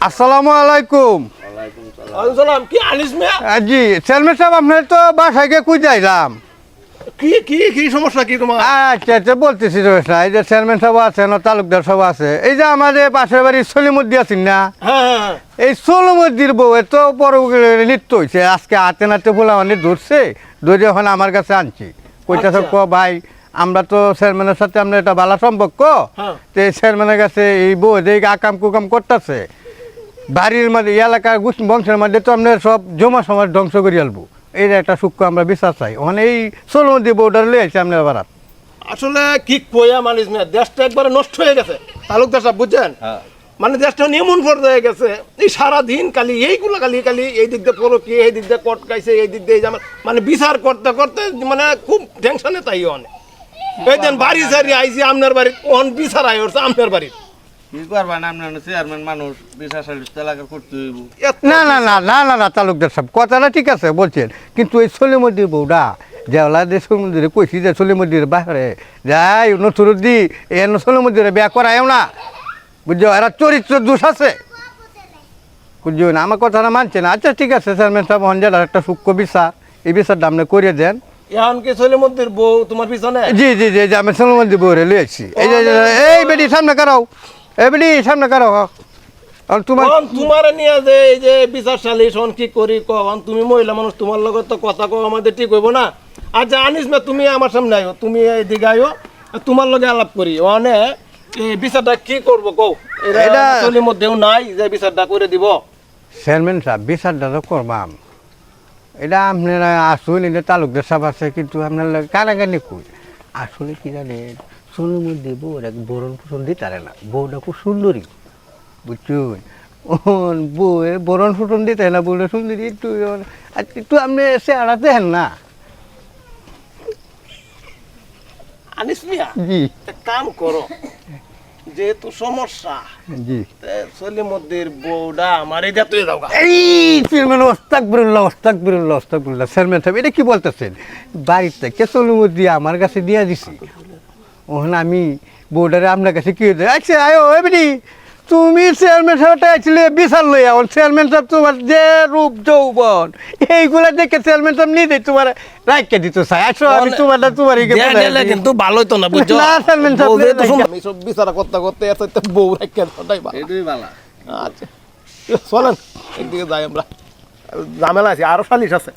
আসসালামু আলাইকুম সালাম কি আনিস জি চেয়ারম্যান সাহেব আপনার তো বাসায় গিয়ে কুই যাইলাম কি কি কি সমস্যা কি তোমার আচ্ছা আচ্ছা বলতেছি এই যে চেয়ারম্যান সাহেব আছেন ও তালুকদার সব আছে এই যে আমাদের পাশের বাড়ির সলিমুদ্দি আছেন না হ্যাঁ হ্যাঁ হ্যাঁ। এই সলিমুদ্দির বউ এত বড় নৃত্য হয়েছে আজকে হাতে নাতে মানে ধরছে ধরে এখন আমার কাছে আনছি কইটা আচ্ছা। ক ভাই আমরা তো চেয়ারম্যানের সাথে আমরা এটা ভালো সম্পর্ক। তো চেয়ারম্যানের কাছে এই বউ যে আকাম কুকাম করতেছে বাড়ির মধ্যে এই এলাকার গোষ্ঠী বংশের মধ্যে তো আমরা সব জমা সমাজ ধ্বংস করে আলবো। এই একটা সূক্ষ্ম আমরা বিশ্বাস চাই। ওখানে এই সলিমুদ্দি বউটার লয়ে আছে আপনার বারাত আসলে কি কইয়া মানিস মিয়া দেশটা একবারে নষ্ট হয়ে গেছে। তালুকদার সাহেব বুঝছেন? মানে দেশটা এমন হয়ে গেছে। এই সারা দিন খালি এইগুলো কালি কালি এই দিক দিয়ে পড়ো কি এই দিক দিয়ে কট কটকাইছে এই দিক দিয়ে এই মানে বিচার করতে করতে মানে খুব টেনশনে তাই অনেক এই দেন বাড়ি সারি আইছি আপনার বাড়ি অন বিচার আই হচ্ছে আপনার বাড়ি না আপনার চেয়ারম্যান মানুষ বিশ্বাস এলাকা করতে হইব। না না না না না না তালুকদার সাহেব কথাটা ঠিক আছে বলছেন। কিন্তু এই সলিমুদ্দির বউটা যেওলা যে সলিমুদ্দিরে কইছি যে সলিমুদ্দির বাহারে যাই নথুরুদ্দি এ সলিমুদ্দিরে বিয়া করায়ও না। বুঝছ এরা চরিত্র দোষ আছে। বুঝছ না আমার কথাটা মানছে না। আচ্ছা ঠিক আছে চেয়ারম্যান সাহেব হঞ্জার একটা সূক্ষ্ম বিচার এই বিচারটা আপনি করিয়ে দেন। এখন কি সলিমুদ্দির বউ তোমার পিছনে? জি জি জি আমি সলিমুদ্দি বউরে লিয়েছি এই এই বেটি সামনে কারাও এই বেটি সামনে কারাও আর তোমার তোমার নিয়ে যে এই যে বিচার সালিশ অন কি করি কন তুমি মহিলা মানুষ তোমার লগত তো কথা কও আমাদের ঠিক হইব না। আর যে আনিস না তুমি আমার সামনে আইও তুমি এইদিকে আইও আর তোমার লগে আলাপ করি। অনে এই বিচারটা কি করব কও? এটা আসলে মধ্যেও নাই যে বিচারটা করে দিব। চেয়ারম্যান সাহেব বিচারটা তো করবাম। এটা আপনারা আসুন এটা তালুকদার সাহেব আছে কিন্তু আপনার কানাকানি কই? আসলে কি জানেন? সোনের মধ্যে বউর এক বরণ পোষণ দিতারে না বউটা খুব সুন্দরী বুঝছুন? ওন বউয়ে বরণ পোষণ দিতে না বউটা সুন্দরী একটু একটু আপনি সে আড়াতে হেন না। আনিস মিয়া জি কাম করো যেহেতু সমস্যা জি। সলিমুদ্দির বউটা আমার এটা তুই যাও এই চেয়ারম্যান ওস্তাক বিরুল্লাহ ওস্তাক বিরুল্লাহ ওস্তাক বিরুল্লাহ চেয়ারম্যান সাহেব এটা কি বলতেছেন? বাড়ির থেকে চলুমত দিয়ে আমার কাছে দিয়ে দিছি। ওখানে আমি বোর্ডারে আপনার কাছে কি হয়েছে? আচ্ছা আয়ো এমনি তুমি চেয়ারম্যান সাহেবটা আসলে বিশাল লই আমার চেয়ারম্যান সাহেব তোমার যে রূপ যৌবন এইগুলা দেখে চেয়ারম্যান সাহেব নিজে তোমার রাখকে দিত চাই আসো আমি তোমার তোমার কিন্তু ভালোই তো না বুঝছ? না, চেয়ারম্যান সাহেব, আমি সব বিচার করতে করতে সাথে বউ রাখিয়া দাও ভালো। এটাই আচ্ছা চলেন একদিকে যাই আমরা। ঝামেলা আছে আরও সালিশ আছে।